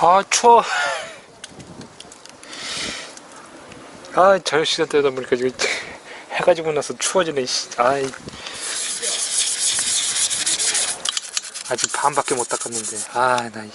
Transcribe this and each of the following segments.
아 추워. 아 저녁 시간 때다 보니까 지금 해가 지고 나서 추워지네 씨. 아이. 아직 반밖에 못 닦았는데. 아나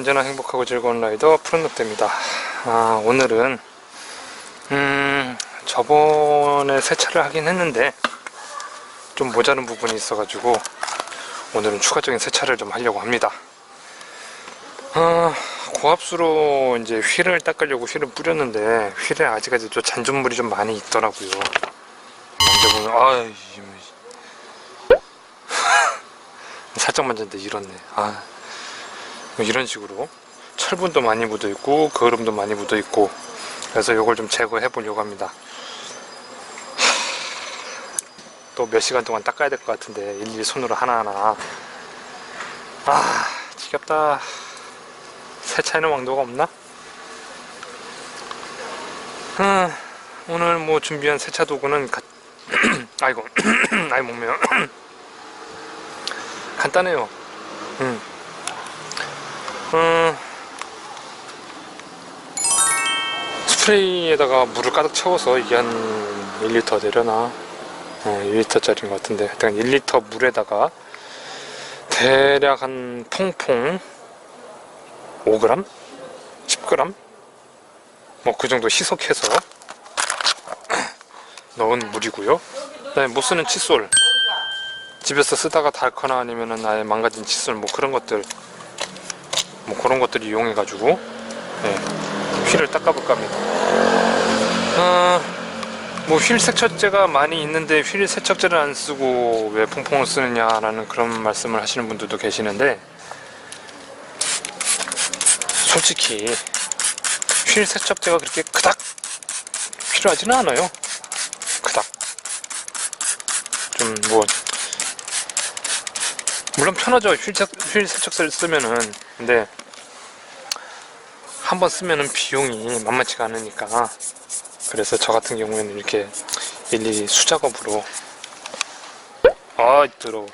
언제나 행복하고 즐거운 라이더 푸른늑대입니다. 아, 오늘은, 음, 저번에 세차를 하긴 했는데, 좀 모자른 부분이 있어가지고, 오늘은 추가적인 세차를 좀 하려고 합니다. 아, 고압수로 이제 휠을 닦으려고 휠을 뿌렸는데, 휠에 아직까지도 잔존물이 좀 많이 있더라고요. 만져보면, 아이, 살짝 만졌는데 이렇네. 아. 뭐 이런 식으로 철분도 많이 묻어 있고 거름도 많이 묻어 있고 그래서 이걸 좀 제거해 보려고 합니다. 또 몇 시간 동안 닦아야 될 것 같은데 일일이 손으로 하나하나. 아 지겹다. 세차에는 왕도가 없나? 아, 오늘 뭐 준비한 세차 도구는 가... 아이고 아이 목매요 간단해요. 음. 음, 스프레이에다가 물을 가득 채워서 이게 한 1리터 되려나? 어, 1리터짜리인 것 같은데 하여튼 1리터 물에다가 대략 한 통풍 5g? 10g? 뭐 그 정도 희석해서 넣은 물이고요 그다음에 못 쓰는 칫솔 집에서 쓰다가 닳거나 아니면은 아예 망가진 칫솔 뭐 그런 것들 뭐 그런 것들 이용해 가지고 네, 휠을 닦아볼까 합니다. 아, 뭐휠 세척제가 많이 있는데 휠 세척제를 안 쓰고 왜 퐁퐁을 쓰느냐 라는 그런 말씀을 하시는 분들도 계시는데 솔직히 휠 세척제가 그렇게 그닥 필요하지는 않아요. 그닥 좀 뭐 물론 편하죠. 휠, 세, 휠 세척제를 쓰면은. 근데 한 번 쓰면은 비용이 만만치가 않으니까. 그래서 저 같은 경우에는 이렇게 일일이 수작업으로 아 들어.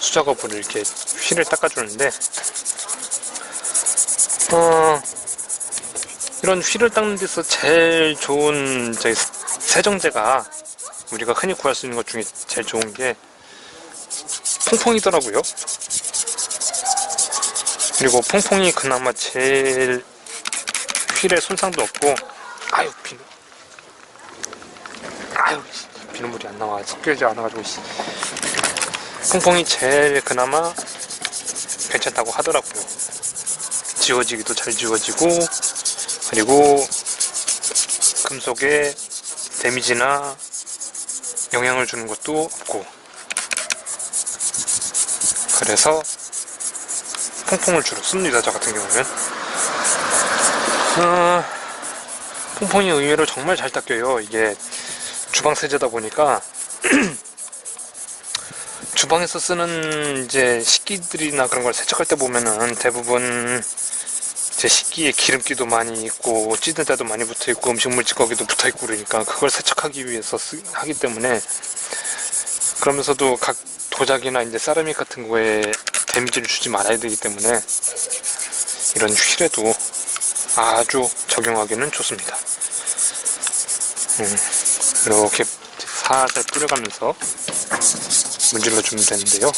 수작업으로 이렇게 휠을 닦아주는데 어 이런 휠을 닦는 데서 제일 좋은 저희 세정제가 우리가 흔히 구할 수 있는 것 중에 제일 좋은 게 퐁퐁이더라고요. 그리고 퐁퐁이 그나마 제일 휠에 손상도 없고 아유 비누 아유 비눗물이 안 나와 섞여지 않아가지고 씨. 퐁퐁이 제일 그나마 괜찮다고 하더라고요 지워지기도 잘 지워지고 그리고 금속에 데미지나 영향을 주는 것도 없고 그래서 퐁퐁을 주로 씁니다. 저 같은 경우는. 어, 퐁퐁이 의외로 정말 잘 닦여요. 이게 주방 세제다 보니까 주방에서 쓰는 이제 식기들이나 그런 걸 세척할 때 보면은 대부분 제 식기에 기름기도 많이 있고 찌든 때도 많이 붙어 있고 음식물 찌꺼기도 붙어 있고 그러니까 그걸 세척하기 위해서 쓰, 하기 때문에 그러면서도 각 도자기나 이제 세라믹 같은 거에 데미지를 주지 말아야 되기 때문에 이런 휠에도 아주 적용하기는 좋습니다. 음, 이렇게 살살 뿌려가면서 문질러 주면 되는데요.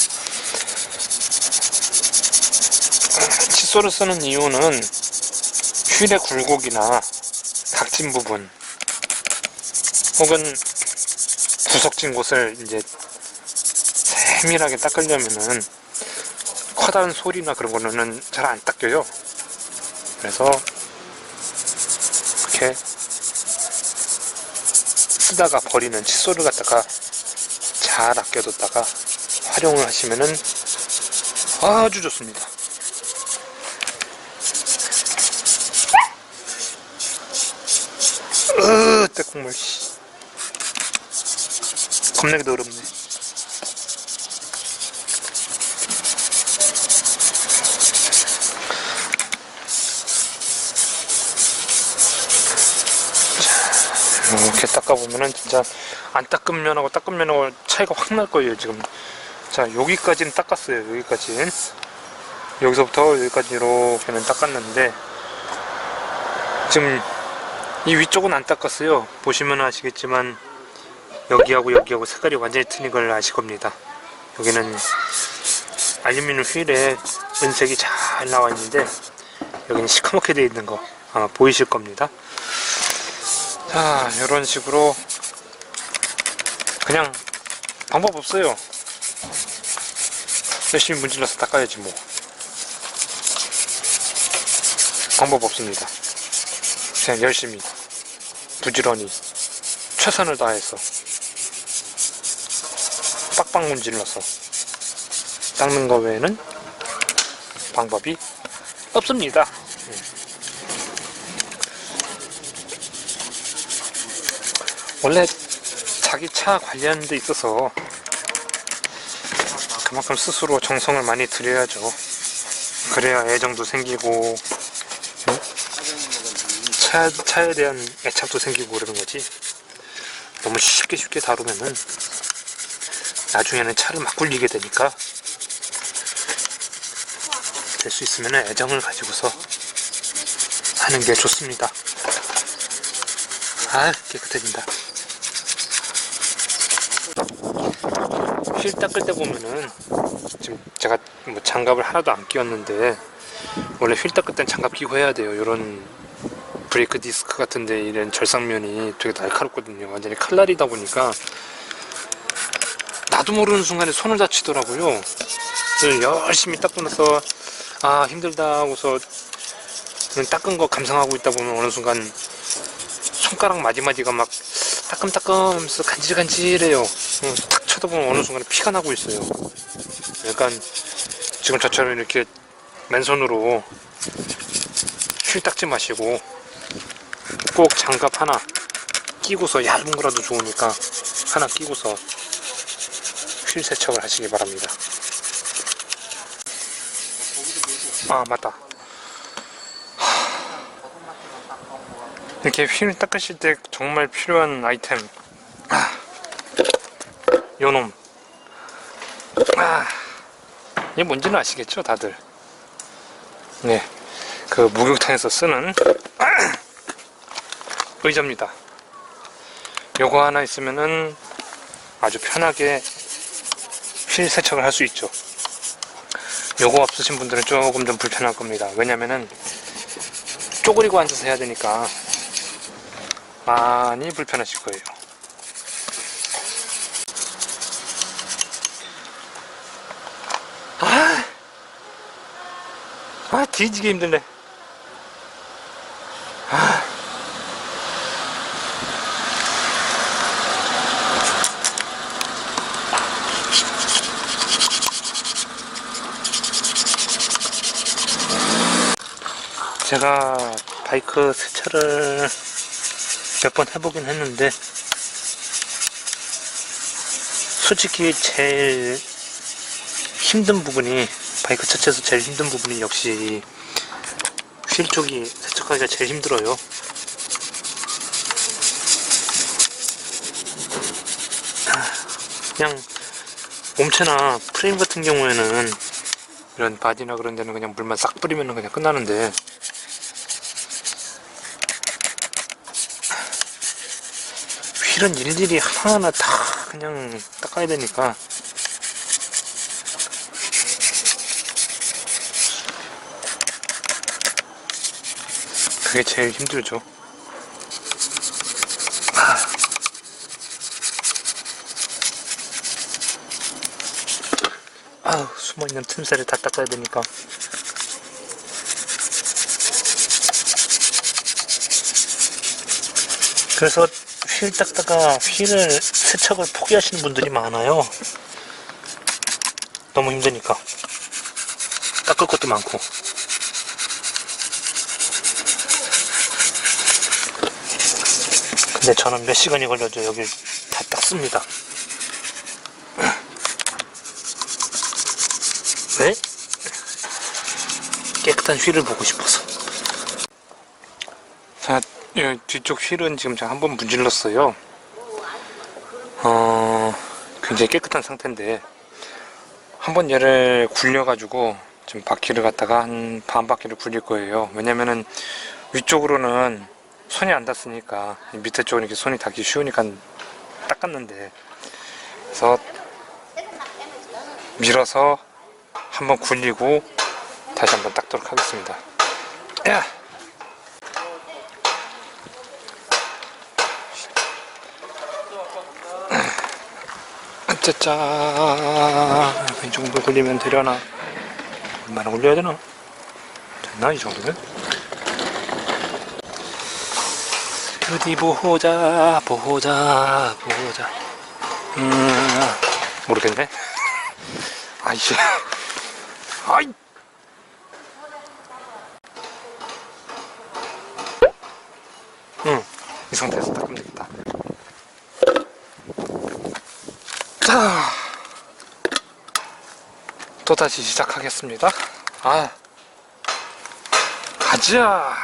칫솔을 쓰는 이유는 휠의 굴곡이나 각진 부분 혹은 구석진 곳을 이제 세밀하게 닦으려면은 커다란 소리나 그런 거는 잘 안 닦여요. 그래서 이렇게 쓰다가 버리는 칫솔을 갖다가 잘 아껴뒀다가 활용을 하시면은 아주 좋습니다. 콩물 씨. 겁나게 더럽네 자, 이렇게 닦아보면은 진짜 안 닦은 면하고 닦은 면하고 차이가 확 날 거예요 지금. 자 여기까지는 닦았어요 여기까지는. 여기서부터 여기까지 이렇게는 닦았는데 지금 이 위쪽은 안 닦았어요. 보시면 아시겠지만 여기하고 여기하고 색깔이 완전히 틀린 걸 아실 겁니다. 여기는 알루미늄 휠에 은색이 잘 나와 있는데 여기는 시커멓게 되어 있는 거 아마 보이실 겁니다 자 이런 식으로 그냥 방법 없어요. 열심히 문질러서 닦아야지 뭐. 방법 없습니다. 그냥 열심히 부지런히 최선을 다해서 빡빡 문질러서 닦는 거 외에는 방법이 없습니다 원래 자기 차 관리하는 데 있어서 그만큼 스스로 정성을 많이 들여야죠. 그래야 애정도 생기고 응? 차, 차에 대한 애착도 생기고 그러는 거지. 너무 쉽게 쉽게 다루면은 나중에는 차를 막 굴리게 되니까 될 수 있으면 애정을 가지고서 하는 게 좋습니다. 아 깨끗해진다. 휠 닦을 때 보면은 지금 제가 뭐 장갑을 하나도 안 끼웠는데 원래 휠 닦을 땐 장갑 끼고 해야 돼요. 이런 브레이크 디스크 같은데 이런 절상면이 되게 날카롭거든요. 완전히 칼날이다 보니까 나도 모르는 순간에 손을 다치더라고요. 열심히 닦고 나서 아 힘들다 하고서 닦은 거 감상하고 있다 보면 어느 순간 손가락 마디마디가 막 따끔따끔 하면서 간질간질해요. 응, 탁 쳐다보면 어느 순간에 피가 나고 있어요. 약간 지금 저처럼 이렇게 맨손으로 휠 닦지 마시고 꼭 장갑 하나 끼고서 얇은 거라도 좋으니까 하나 끼고서 휠 세척을 하시기 바랍니다. 아 맞다. 이렇게 휠 닦으실 때 정말 필요한 아이템 아, 요놈. 아, 이게 뭔지는 아시겠죠 다들? 네 그 목욕탕에서 쓰는 아, 의자입니다. 요거 하나 있으면은 아주 편하게 휠 세척을 할 수 있죠. 요거 없으신 분들은 조금 좀 불편할 겁니다. 왜냐면은 쪼그리고 앉아서 해야 되니까 많이 불편하실 거예요. 아 뒤지게 힘들네. 아. 제가 바이크 세차를 몇 번 해보긴 했는데 솔직히 제일 힘든 부분이 바이크 자체에서 제일 힘든 부분이 역시 휠 쪽이 세척하기가 제일 힘들어요. 그냥 몸체나 프레임 같은 경우에는 이런 바디나 그런 데는 그냥 물만 싹 뿌리면 그냥 끝나는데. 휠은 일일이 하나하나 다 그냥 닦아야 되니까 그게 제일 힘들죠. 아우 숨어있는 틈새를 다 닦아야 되니까 그래서 휠 닦다가 휠을 세척을 포기하시는 분들이 많아요. 너무 힘드니까. 닦을 것도 많고. 근데 저는 몇 시간이 걸려도 여기 다 닦습니다. 왜? 깨끗한 휠을 보고 싶어서. 자, 이 뒤쪽 휠은 지금 제가 한 번 문질렀어요. 어, 굉장히 깨끗한 상태인데, 한 번 얘를 굴려가지고, 지금 바퀴를 갖다가 한 반 바퀴를 굴릴 거예요. 왜냐면은 위쪽으로는 손이 안 닿으니까, 이 밑에 쪽은 이렇게 손이 닿기 쉬우니까 닦았는데, 그래서 밀어서 한번 굴리고 다시 한번 닦도록 하겠습니다. 야! 짜짜 이 정도 굴리면 되려나? 얼마나 굴려야 되나? 됐나 이 정도면? 어디 보자 보자 보자. 음 모르겠네. 아이씨. 아이. 응이 상태에서 닦으면 되겠다. 자. 또다시 시작하겠습니다. 아. 가자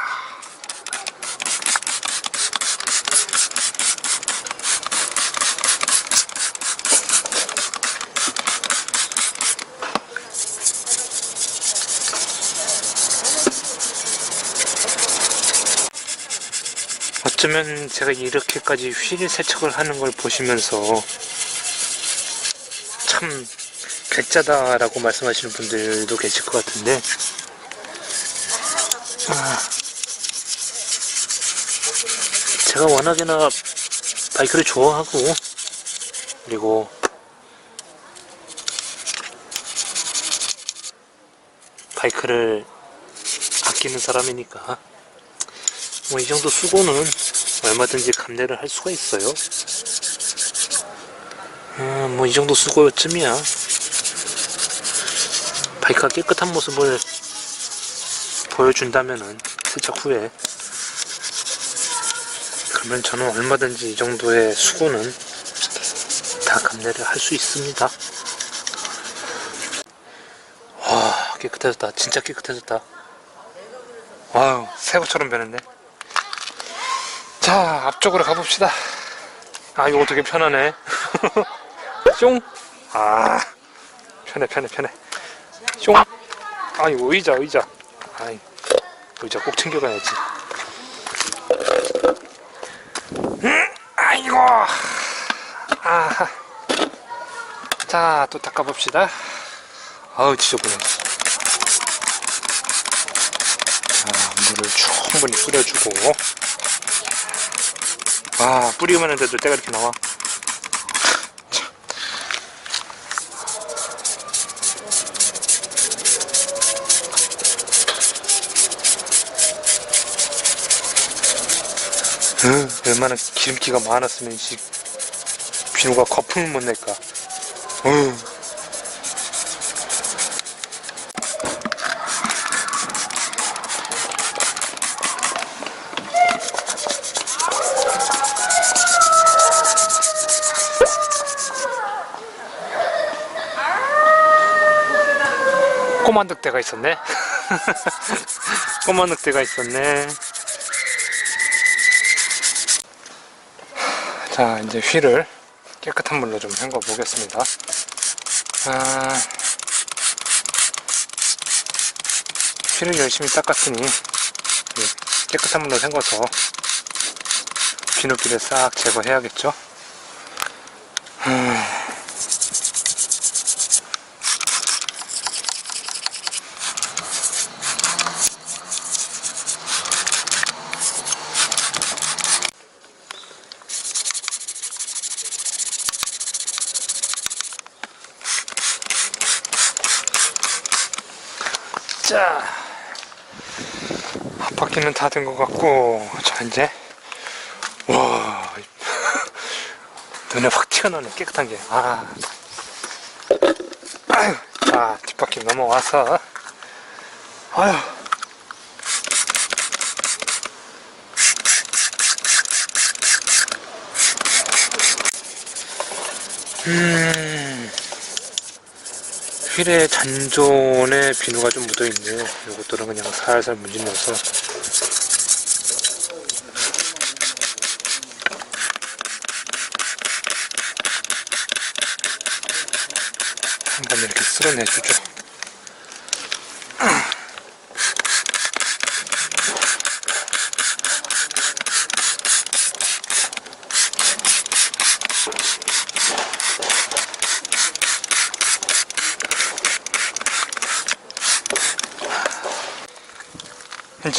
어쩌면 제가 이렇게까지 휠 세척을 하는 걸 보시면서 참 괴짜다라고 말씀하시는 분들도 계실 것 같은데. 아, 제가 워낙에나 바이크를 좋아하고 그리고 바이크를 아끼는 사람이니까 뭐 이 정도 수고는 얼마든지 감내를 할 수가 있어요. 음, 뭐이 정도 수고쯤이야. 바이크가 깨끗한 모습을 보여준다면은 세척 후에 그러면 저는 얼마든지 이 정도의 수고는 다 감내를 할 수 있습니다. 와 깨끗해졌다. 진짜 깨끗해졌다. 와우 새우처럼 변했네. 자, 앞쪽으로 가봅시다. 아, 이거 되게 편하네. 쫑! 아, 편해, 편해, 편해. 쫑! 아, 이거 의자, 의자. 아이, 의자 꼭 챙겨가야지. 음, 아이고! 아, 자, 또 닦아봅시다. 아우, 지저분해. 자, 물을 충분히 뿌려주고. 아 뿌리기만 했는데도 때가 이렇게 나와 참. 으, 얼마나 기름기가 많았으면 이 비누가 거품을 못 낼까 으. 꼬마 늑대가 있었네. 꼬마 늑대가 있었네. 자, 이제 휠을 깨끗한 물로 좀 헹궈 보겠습니다. 아, 휠을 열심히 닦았으니 예, 깨끗한 물로 헹궈서 비누기를 싹 제거해야겠죠. 음. 자, 앞바퀴는 다된것 같고, 자, 이제, 와, 눈에 확 튀어나오네, 깨끗한 게. 아, 자, 뒷바퀴 넘어와서, 아휴. 음. 휠의 잔존에 비누가 좀 묻어있네요. 이것들은 그냥 살살 문질러서. 한번 이렇게 쓸어내주죠.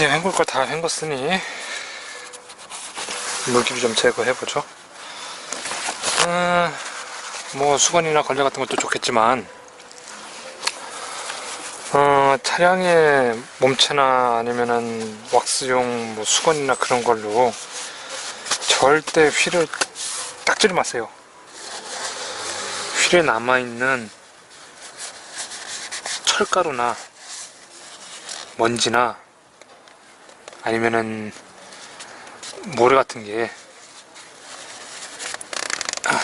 이제 헹굴 거 다 헹궜으니 물기를 좀 제거해보죠. 음, 뭐 수건이나 걸레 같은 것도 좋겠지만 어, 차량의 몸체나 아니면은 왁스용 뭐 수건이나 그런 걸로 절대 휠을 닦지를 마세요. 휠에 남아있는 철가루나 먼지나 아니면은 모래 같은 게 아,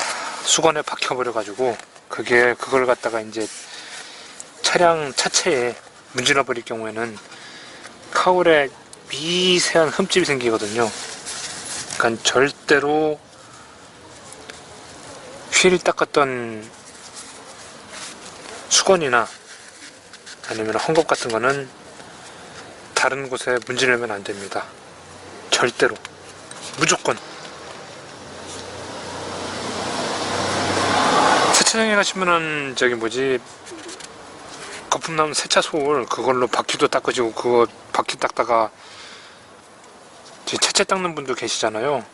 수건에 박혀 버려 가지고 그게 그걸 갖다가 이제 차량 차체에 문질러 버릴 경우에는 카울에 미세한 흠집이 생기거든요. 그러니까 절대로 휠 닦았던 수건이나 아니면 헝겊 같은 거는 다른 곳에 문지르면 안 됩니다. 절대로. 무조건. 세차장에 가시면은 저기 뭐지 거품 나는 세차 소울 그걸로 바퀴도 닦으시고 그거 바퀴 닦다가 채채 닦는 분도 계시잖아요.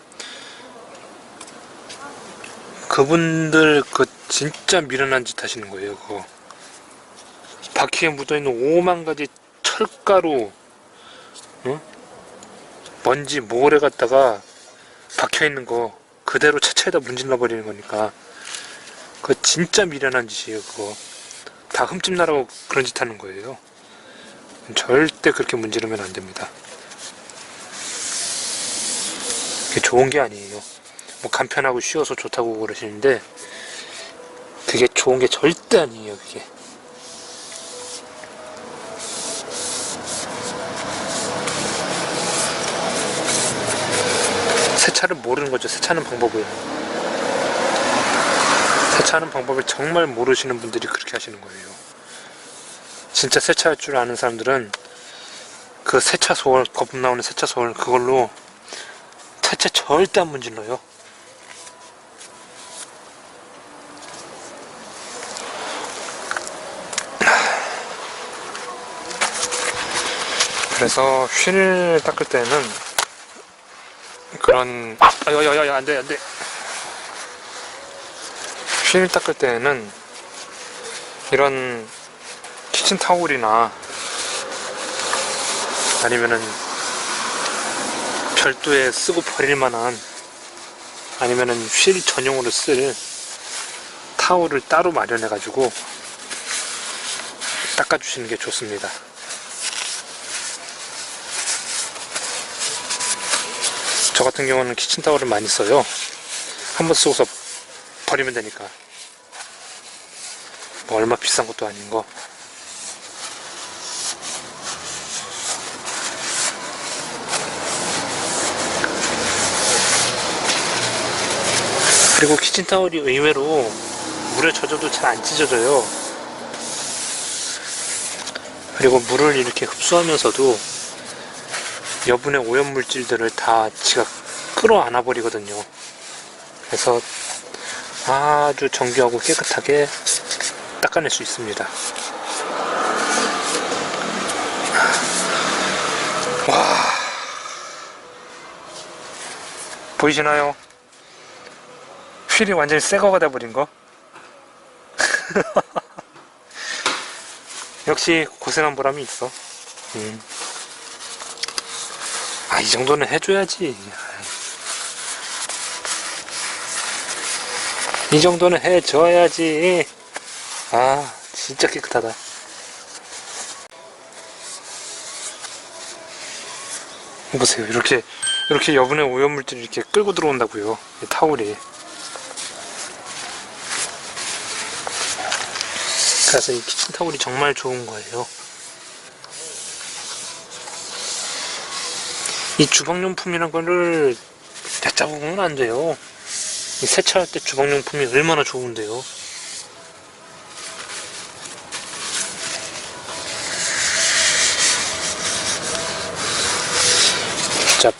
그분들 그 진짜 미련한 짓 하시는 거예요. 그거 바퀴에 묻어있는 오만 가지 철가루 응? 먼지 모래 갖다가 박혀 있는 거 그대로 차체에다 문질러 버리는 거니까. 그거 진짜 미련한 짓이에요 그거. 다 흠집 나라고 그런 짓 하는 거예요. 절대 그렇게 문지르면 안 됩니다. 그게 좋은 게 아니에요. 뭐 간편하고 쉬워서 좋다고 그러시는데 그게 좋은 게 절대 아니에요 그게 세차를 모르는 거죠. 세차하는 방법을. 세차하는 방법을 정말 모르시는 분들이 그렇게 하시는 거예요. 진짜 세차할 줄 아는 사람들은 그 세차 소울, 거품 나오는 세차 소울, 그걸로 세차 절대 안 문질러요. 그래서 휠 닦을 때는 그런 아야야야 안돼 안돼 휠 닦을 때는 이런 키친 타올이나 아니면은 별도에 쓰고 버릴 만한 아니면은 휠 전용으로 쓸 타올을 따로 마련해 가지고 닦아주시는 게 좋습니다. 저 같은 경우는 키친타월을 많이 써요. 한 번 쓰고서 버리면 되니까. 뭐 얼마 비싼 것도 아닌 거. 그리고 키친타월이 의외로 물에 젖어도 잘 안 찢어져요. 그리고 물을 이렇게 흡수하면서도 여분의 오염물질들을 다 지가 끌어안아 버리거든요. 그래서 아주 정교하고 깨끗하게 닦아낼 수 있습니다. 와. 보이시나요? 휠이 완전히 새 거가 돼버린 거? 역시 고생한 보람이 있어. 음. 아, 이 정도는 해줘야지. 이 정도는 해줘야지. 아, 진짜 깨끗하다. 보세요. 이렇게, 이렇게 여분의 오염물질이 이렇게 끌고 들어온다고요. 이 타올이. 그래서 이 키친타올이 정말 좋은 거예요. 이 주방용품이란 거를 대짜보면 안 돼요. 이 세차할 때 주방용품이 얼마나 좋은데요. 진짜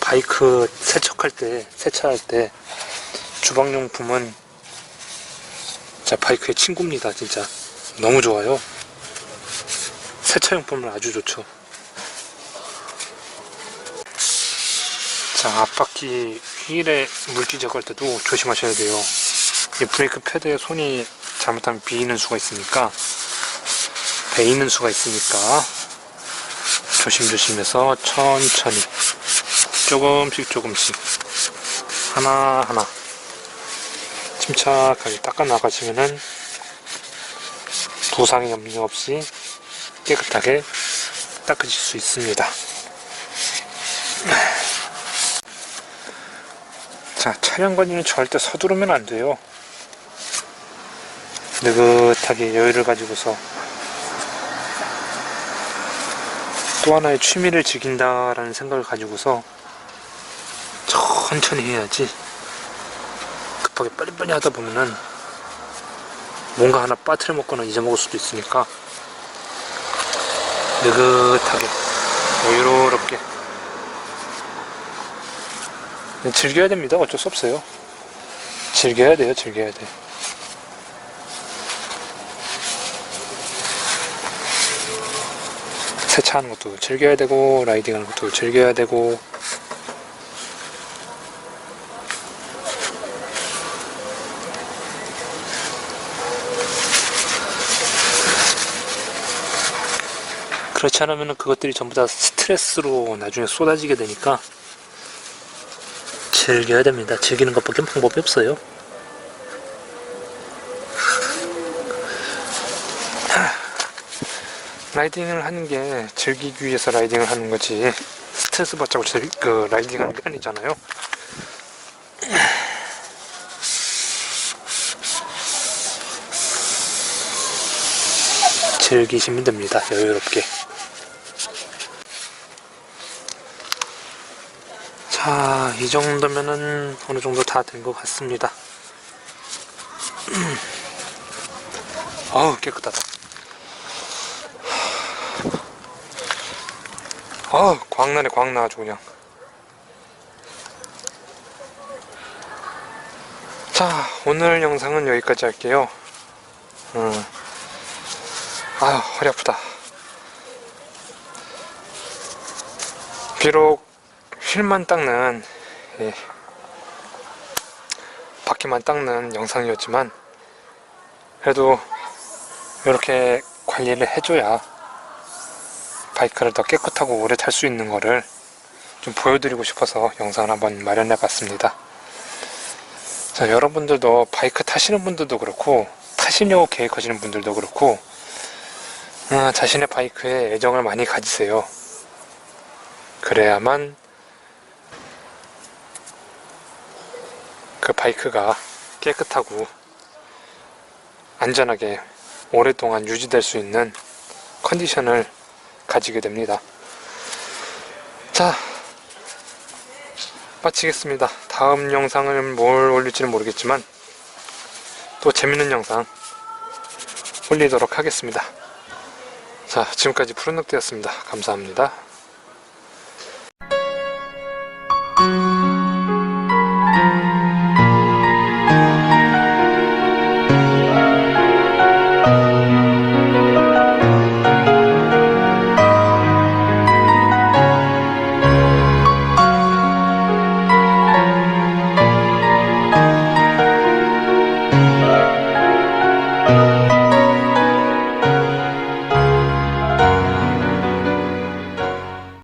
바이크 세척할 때, 세차할 때 주방용품은 진짜 바이크의 친구입니다, 진짜. 너무 좋아요. 세차용품은 아주 좋죠. 자, 앞바퀴 휠에 물기 제거할 때도 조심하셔야 돼요. 이 브레이크 패드에 손이 잘못하면 비이는 수가 있으니까, 베이는 수가 있으니까, 조심조심해서 천천히, 조금씩 조금씩, 하나하나, 침착하게 닦아 나가시면은, 부상의 염려 없이 깨끗하게 닦으실 수 있습니다. 자, 촬영 관리는 절대 서두르면 안 돼요. 느긋하게 여유를 가지고서 또 하나의 취미를 즐긴다라는 생각을 가지고서 천천히 해야지 급하게 빨리빨리 하다 보면은 뭔가 하나 빠트려 먹거나 잊어먹을 수도 있으니까 느긋하게 여유롭게 즐겨야 됩니다. 어쩔 수 없어요. 즐겨야 돼요. 즐겨야 돼. 세차하는 것도 즐겨야 되고 라이딩하는 것도 즐겨야 되고 그렇지 않으면 그것들이 전부 다 스트레스로 나중에 쏟아지게 되니까 즐겨야 됩니다. 즐기는 것밖에 방법이 없어요. 라이딩을 하는 게 즐기기 위해서 라이딩을 하는 거지 스트레스 받자고 즐, 그 라이딩 하는 게 아니잖아요. 즐기시면 됩니다. 여유롭게. 자, 이 정도면은 어느 정도 다 된 것 같습니다. 아우, 깨끗하다. 아우, 광나네, 광나 아주 그냥. 자, 오늘 영상은 여기까지 할게요. 음. 아유, 허리 아프다. 비록 휠만 닦는 예, 바퀴만 닦는 영상이었지만 그래도 이렇게 관리를 해줘야 바이크를 더 깨끗하고 오래 탈 수 있는 거를 좀 보여드리고 싶어서 영상을 한번 마련해 봤습니다. 자, 여러분들도 바이크 타시는 분들도 그렇고 타시려고 계획하시는 분들도 그렇고 어, 자신의 바이크에 애정을 많이 가지세요. 그래야만 그 바이크가 깨끗하고 안전하게 오랫동안 유지될 수 있는 컨디션을 가지게 됩니다. 자, 마치겠습니다. 다음 영상은 뭘 올릴지는 모르겠지만 또 재밌는 영상 올리도록 하겠습니다. 자, 지금까지 푸른늑대였습니다. 감사합니다.